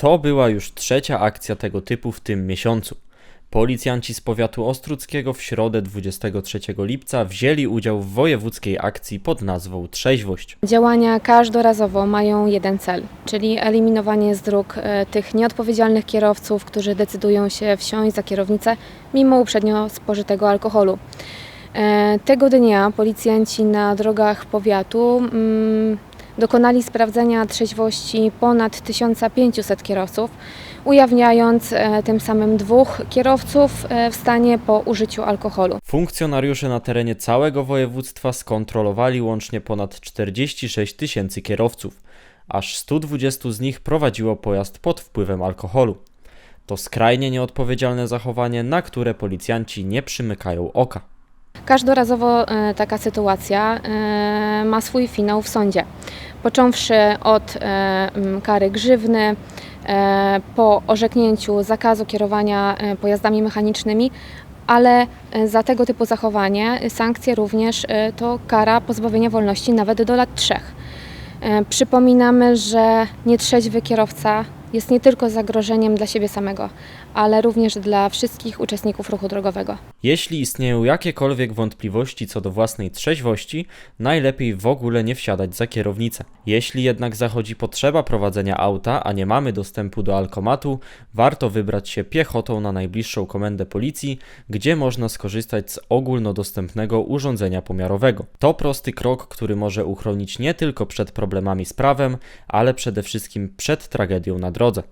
To była już trzecia akcja tego typu w tym miesiącu. Policjanci z powiatu ostruckiego w środę 23 lipca wzięli udział w wojewódzkiej akcji pod nazwą Trzeźwość. Działania każdorazowo mają jeden cel, czyli eliminowanie z dróg e, tych nieodpowiedzialnych kierowców, którzy decydują się wsiąść za kierownicę mimo uprzednio spożytego alkoholu. E, Tego dnia policjanci na drogach powiatu mm, dokonali sprawdzenia trzeźwości ponad 1500 kierowców, ujawniając e, tym samym dwóch kierowców e, w stanie po użyciu alkoholu. Funkcjonariusze na terenie całego województwa skontrolowali łącznie ponad 46 tysięcy kierowców. Aż 120 z nich prowadziło pojazd pod wpływem alkoholu. To skrajnie nieodpowiedzialne zachowanie, na które policjanci nie przymykają oka. Każdorazowo e, taka sytuacja e, ma swój finał w sądzie. Począwszy od e, kary grzywny, po orzeknięciu zakazu kierowania pojazdami mechanicznymi, ale za tego typu zachowanie sankcje również to kara pozbawienia wolności nawet do lat trzech. Przypominamy, że nietrzeźwy kierowca jest nie tylko zagrożeniem dla siebie samego, ale również dla wszystkich uczestników ruchu drogowego. Jeśli istnieją jakiekolwiek wątpliwości co do własnej trzeźwości, najlepiej w ogóle nie wsiadać za kierownicę. Jeśli jednak zachodzi potrzeba prowadzenia auta, a nie mamy dostępu do alkomatu, warto wybrać się piechotą na najbliższą komendę policji, gdzie można skorzystać z ogólnodostępnego urządzenia pomiarowego. To prosty krok, który może uchronić nie tylko przed problemami z prawem, ale przede wszystkim przed tragedią na drodze.